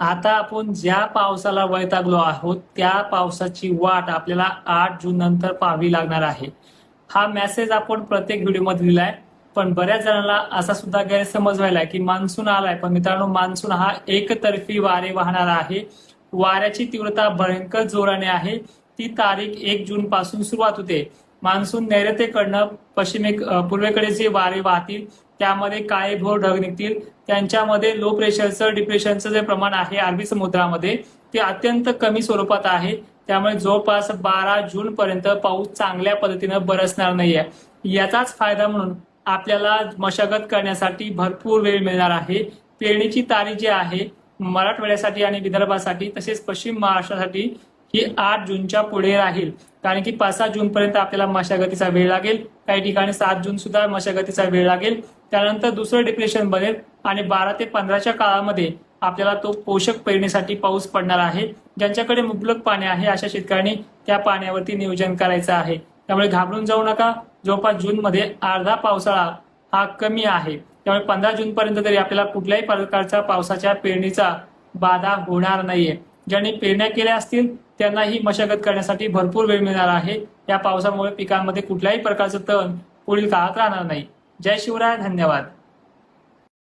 आता आपण ज्या पावसाला वैतागलो आहोत त्या पावसाची वाट आपल्याला आठ जून नंतर पाहावी लागणार आहे. हा मेसेज आपण प्रत्येक व्हिडिओमध्ये दिलाय पण बऱ्याच जणांना असा सुद्धा गैरसमज व्हायला की मान्सून आलाय. पण मित्रांनो मान्सून हा एकतर्फी वारे वाहणार आहे. वाऱ्याची तीव्रता भयंकर जोराने आहे. ती तारीख एक जून पासून सुरुवात होते. मान्सून नैऋत्येकडनं पश्चिमे पूर्वेकडे जे वारे वाहतील त्यामध्ये काळे भोर ढग निघतील. त्यांच्यामध्ये लो प्रेशरचं डिप्रेशनचं जे प्रमाण आहे अरबी समुद्रामध्ये ते अत्यंत कमी स्वरूपात आहे. त्यामुळे जवळपास बारा जून पर्यंत पाऊस चांगल्या पद्धतीनं बरसणार नाहीये. याचाच फायदा म्हणून आपल्याला मशागत करण्यासाठी भरपूर वेळ मिळणार आहे. पेरणीची तारीख जी आहे मराठवाड्यासाठी आणि विदर्भासाठी तसेच पश्चिम महाराष्ट्रासाठी ही आठ जूनच्या पुढे राहील. कारण की पाच सहा जून पर्यंत आपल्याला मशागतीचा वेळ लागेल. काही ठिकाणी सात जून सुद्धा मशागतीचा वेळ लागेल. त्यानंतर दुसरं डिप्रेशन बनेल आणि बारा ते पंधराच्या काळामध्ये आपल्याला तो पोषक पेरणीसाठी पाऊस पडणार आहे. ज्यांच्याकडे मुबलक पाणी आहे अशा शेतकऱ्यांनी त्या पाण्यावरती नियोजन करायचं आहे. त्यामुळे घाबरून जाऊ नका. जवळपास जूनमध्ये अर्धा पावसाळा हा कमी आहे. त्यामुळे पंधरा जून पर्यंत तरी आपल्याला कुठल्याही प्रकारचा पावसाच्या पेरणीचा बाधा होणार नाहीये. ज्यांनी पेरण्या केल्या असतील त्यांना ही मशागत करण्यासाठी भरपूर वेळ मिळणार आहे. या पावसामुळे पिकांमध्ये कुठल्याही प्रकारचं तण पुढील काळात राहणार नाही. जय शिवराय धन्यवाद.